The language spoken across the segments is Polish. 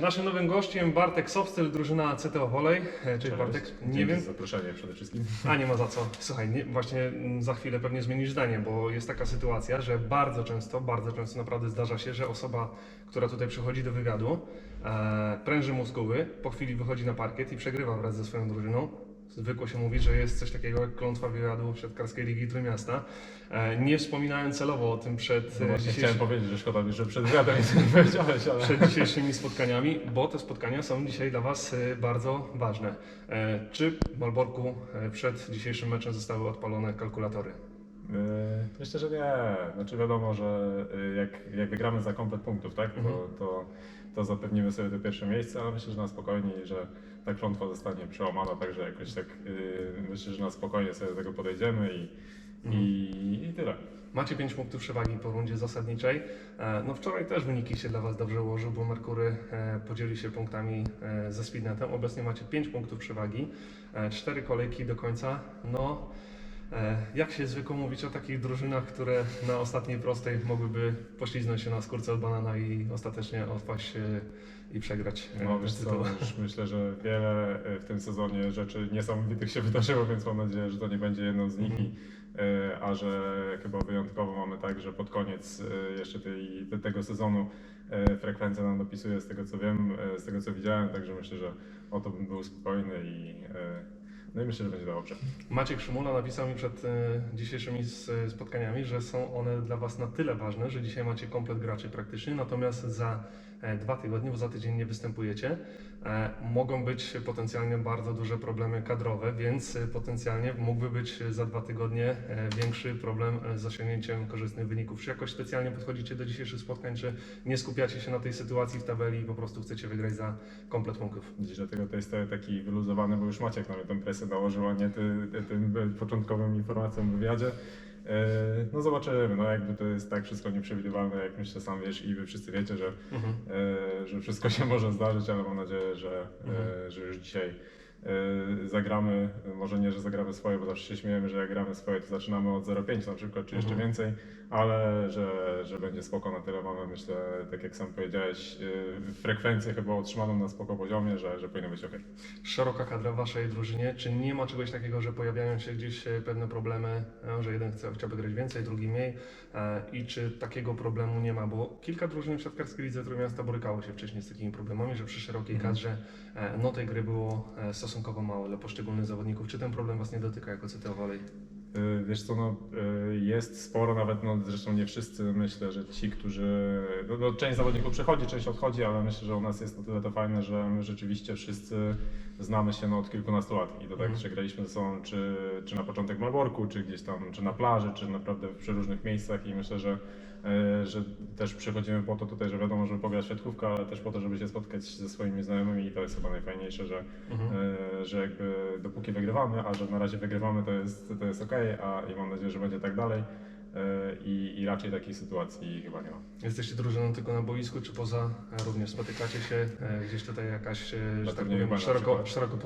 Naszym nowym gościem Bartek Sobstyl, drużyna CTO Volley. E, Cześć Bartek. Nie wiem, za zaproszenie przede wszystkim. a nie ma za co. Słuchaj, nie, właśnie za chwilę pewnie zmienisz zdanie, bo jest taka sytuacja, że bardzo często, bardzo często naprawdę zdarza się, że osoba, która tutaj przychodzi do wywiadu, e, pręży mózgowy, po chwili wychodzi na parkiet i przegrywa wraz ze swoją drużyną. Zwykło się mówi, że jest coś takiego jak klątwa wywiadu siatkarskiej Ligi Trójmiasta. E, nie wspominałem celowo o tym przed, No e, chciałem powiedzieć, że szkoda mi, że przed wywiadem nie powiedziałeś, ale... przed dzisiejszymi spotkaniami, bo te spotkania są dzisiaj dla Was e, bardzo ważne. Czy w Malborku przed dzisiejszym meczem zostały odpalone kalkulatory? Myślę, że nie. Znaczy wiadomo, że jak, jak wygramy za komplet punktów, tak, to, Mhm. to, to zapewnimy sobie to pierwsze miejsce, ale myślę, że na spokojnie, i że ta klątwa zostanie przełamana, także jakoś tak yy, myślę, że na spokojnie sobie do tego podejdziemy i, i, i tyle. Macie 5 punktów przewagi po rundzie zasadniczej. E, No wczoraj też wyniki się dla Was dobrze ułożył, bo Merkury e, podzieli się punktami e, ze Speednetem. Obecnie macie 5 punktów przewagi, 4 kolejki do końca. No, jak się zwykło mówić o takich drużynach, które na ostatniej prostej mogłyby pośliznąć się na skórce od banana i ostatecznie odpaść e, i przegrać e, No wiesz co, tytuł. już myślę, że wiele e, w tym sezonie rzeczy niesamowitych się wydarzyło, więc mam nadzieję, że to nie będzie jedną z nich. E, A że chyba wyjątkowo mamy tak, że pod koniec e, jeszcze tej, te- tego sezonu e, frekwencja nam dopisuje z tego co wiem, e, z tego co widziałem, także myślę, że o to bym był spokojny i e, no i myślę, że będzie dobrze. Maciek Szymula napisał mi przed e, dzisiejszymi spotkaniami, że są one dla Was na tyle ważne, że dzisiaj macie komplet graczy praktycznie, natomiast za dwa tygodnie, bo za tydzień nie występujecie, e, mogą być potencjalnie bardzo duże problemy kadrowe, więc e, potencjalnie mógłby być za dwa tygodnie e, większy problem e, z osiągnięciem korzystnych wyników. Czy jakoś specjalnie podchodzicie do dzisiejszych spotkań, czy nie skupiacie się na tej sytuacji w tabeli i po prostu chcecie wygrać za komplet punktów? Dziś dlatego to jest taki wyluzowany, bo już Maciek na mnie tę presję nałożył, a nie ty, ty, tym początkowym informacjom w wywiadzie. E, No zobaczymy, no jakby to jest tak wszystko nieprzewidywalne, jak myślę sam wiesz i wy wszyscy wiecie, że, Mhm. e, że wszystko się może zdarzyć, ale mam nadzieję, że, e, że już dzisiaj zagramy, może nie, że zagramy swoje, bo zawsze się śmiejemy, że jak gramy swoje, to zaczynamy od 0,5 na przykład, czy jeszcze Mhm. więcej, ale że, że będzie spoko na tyle mamy, myślę, tak jak sam powiedziałeś, e, frekwencję chyba utrzymaną na spoko poziomie, że, że powinno być ok. szeroka kadra w waszej drużynie? Czy nie ma czegoś takiego, że pojawiają się gdzieś e, pewne problemy, e, że jeden chce, chciałby grać więcej, drugi mniej? E, I czy takiego problemu nie ma? Bo kilka drużyn w siatkarskiej lidze Trójmiasta borykało się wcześniej z takimi problemami, że przy szerokiej Mhm. kadrze no tej gry było e, stosunkowo mało dla poszczególnych zawodników. Czy ten problem was nie dotyka jako CTO Volley? Y, Wiesz co, no, y, jest sporo, nawet no, zresztą nie wszyscy, myślę, że ci, którzy, no, no, część zawodników przychodzi, część odchodzi, ale myślę, że u nas jest o tyle to fajne, że my rzeczywiście wszyscy znamy się no, od kilkunastu lat i to tak, Mhm. że graliśmy ze sobą czy, czy na początek Malborku, czy gdzieś tam, czy na plaży, czy naprawdę w przeróżnych miejscach i myślę, że y, że też przychodzimy po to tutaj, że wiadomo, żeby pograć w siatkówkę, ale też po to, żeby się spotkać ze swoimi znajomymi i to jest chyba najfajniejsze, że, Mhm. E, że jakby dopóki wygrywamy, a że na razie wygrywamy, to jest, to jest ok, a i mam nadzieję, że będzie tak dalej. E, I, I raczej takiej sytuacji chyba nie ma. Jesteście drużyną tylko na boisku, czy poza e, również spotykacie się? E, Gdzieś tutaj jakaś, że tak turnieju powiem, szeroko, szeroko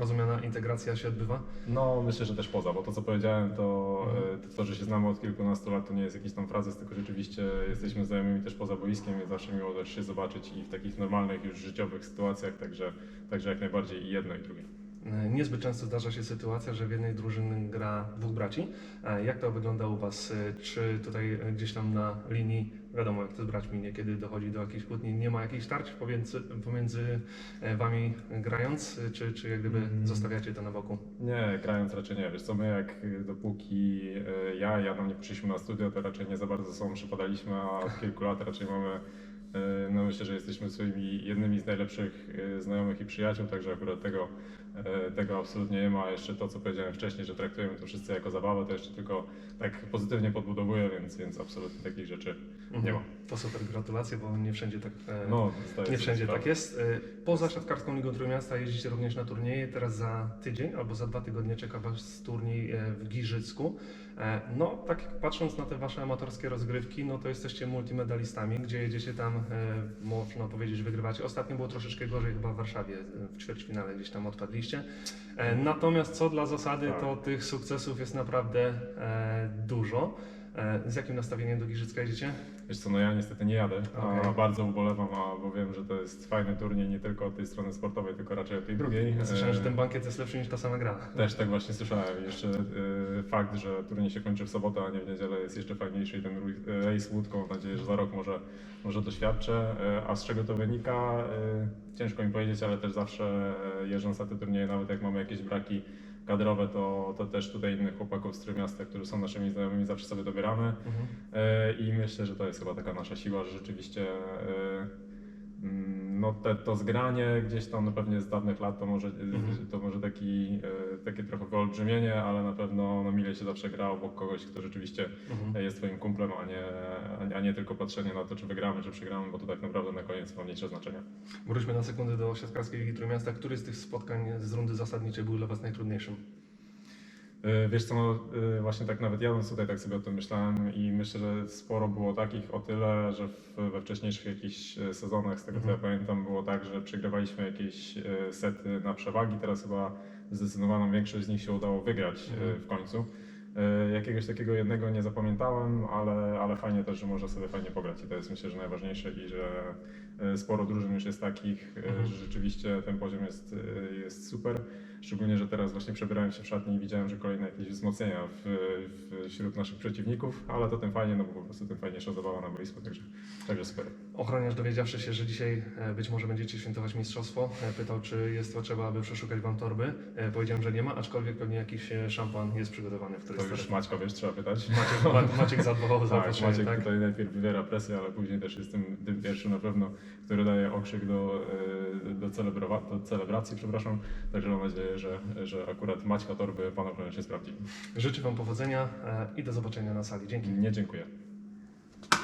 rozumiana integracja się odbywa? No myślę, że też poza, bo to co powiedziałem, to, Mhm. to, że się znamy od kilkunastu lat, to nie jest jakiś tam frazes, tylko rzeczywiście jesteśmy znajomymi też poza boiskiem, jest zawsze miło też się zobaczyć i w takich normalnych już życiowych sytuacjach, także, także jak najbardziej i jedno i drugie. E, Niezbyt często zdarza się sytuacja, że w jednej drużynie gra dwóch braci. E, Jak to wygląda u Was? E, Czy tutaj gdzieś tam na linii, wiadomo jak to z braćmi, niekiedy dochodzi do jakichś kłótni, nie ma jakichś starć pomiędzy, pomiędzy Wami grając, czy, czy jak gdyby Mm. zostawiacie to na boku? Nie, grając raczej nie. Wiesz co, my jak dopóki ja i Adam nie przyszliśmy na studio, to raczej nie za bardzo ze sobą przypadaliśmy, a od kilku lat raczej mamy, no myślę, że jesteśmy swoimi jednymi z najlepszych y, znajomych i przyjaciół, także akurat tego, y, tego absolutnie nie ma. Jeszcze to, co powiedziałem wcześniej, że traktujemy to wszyscy jako zabawę, to jeszcze tylko tak pozytywnie podbudowuje, więc, więc absolutnie takich rzeczy nie ma. To super, gratulacje, bo nie wszędzie tak e, No, Nie wszędzie sprawę. tak jest. Poza siatkarską Ligą Trójmiasta jeździcie również na turnieje. Teraz za tydzień albo za dwa tygodnie czeka Was turniej e, w Giżycku. E, No, tak patrząc na te Wasze amatorskie rozgrywki, no to jesteście multimedalistami, gdzie jedziecie tam, e, można powiedzieć, wygrywacie. Ostatnio było troszeczkę gorzej chyba w Warszawie, e, w ćwierćfinale gdzieś tam odpadliście. Natomiast co dla zasady, Tak. to tych sukcesów jest naprawdę dużo. E, Z jakim nastawieniem do Giżycka jedziecie? Wiesz co, no ja niestety nie jadę, a Okej. bardzo ubolewam, a bo wiem, że to jest fajny turniej nie tylko od tej strony sportowej, tylko raczej od tej drugiej. Ja Słyszałem, że E, ten bankiet jest lepszy niż ta sama gra. Też tak właśnie słyszałem. Jeszcze e, fakt, że turniej się kończy w sobotę, a nie w niedzielę jest jeszcze fajniejszy i ten race z łódką, mam nadzieję, że za rok może, może doświadczę. A z czego to wynika? Ciężko mi powiedzieć, ale też zawsze jeżdżąc na te turnieje, nawet jak mamy jakieś braki kadrowe, to, to też tutaj innych chłopaków z Trójmiasta, którzy są naszymi znajomymi, zawsze sobie dobieramy. Mhm. E, I myślę, że to jest chyba taka nasza siła, że rzeczywiście e, mm, no te, to zgranie gdzieś tam no pewnie z dawnych lat to może, Mhm. to może taki, e, takie trochę wyolbrzymienie, ale na pewno no, mile się zawsze gra obok kogoś, kto rzeczywiście Mhm. jest twoim kumplem, a nie, a nie tylko patrzenie na to, czy wygramy, czy przegramy, bo to tak naprawdę na koniec ma mniejsze znaczenie. Wróćmy na sekundę do siatkarskiej Ligi Trójmiasta. Który z tych spotkań z rundy zasadniczej był dla Was najtrudniejszym? E, Wiesz co, no, e, właśnie tak nawet jadąc tutaj tak sobie o tym myślałem i myślę, że sporo było takich o tyle, że w, we wcześniejszych jakichś e, sezonach, z tego co ja Mhm. pamiętam, było tak, że przegrywaliśmy jakieś sety na przewagi, teraz chyba zdecydowaną większość z nich się udało wygrać Mhm. w końcu. Jakiegoś takiego jednego nie zapamiętałem, ale, ale fajnie też, że można sobie fajnie pograć i to jest myślę, że najważniejsze i że sporo drużyn już jest takich, Mhm. że rzeczywiście ten poziom jest, jest super. Szczególnie, że teraz właśnie przebierałem się w szatni i widziałem, że kolejne jakieś wzmocnienia w, w, wśród naszych przeciwników, ale to tym fajnie, no bo po prostu tym fajniejsza zabawa na boisku, także, także super. Ochroniarz dowiedziawszy się, że dzisiaj e, być może będziecie świętować mistrzostwo, e, pytał, czy jest potrzeba, aby przeszukać Wam torby. E, Powiedziałem, że nie ma, aczkolwiek pewnie jakiś szampan jest przygotowany w To już z Maćka, wiesz, trzeba pytać. Maciek, Ma- Maciek zadbał o Tak, Maciek tak? tutaj najpierw wywiera presję, ale później też jest tym, tym pierwszym na pewno, który daje okrzyk do, do, celebrowa- do celebracji, przepraszam. Także mam nadzieję, że, że akurat Maćka Torby pan ochroniarz się sprawdzi. Życzę Wam powodzenia e, i do zobaczenia na sali. Dzięki. Nie dziękuję.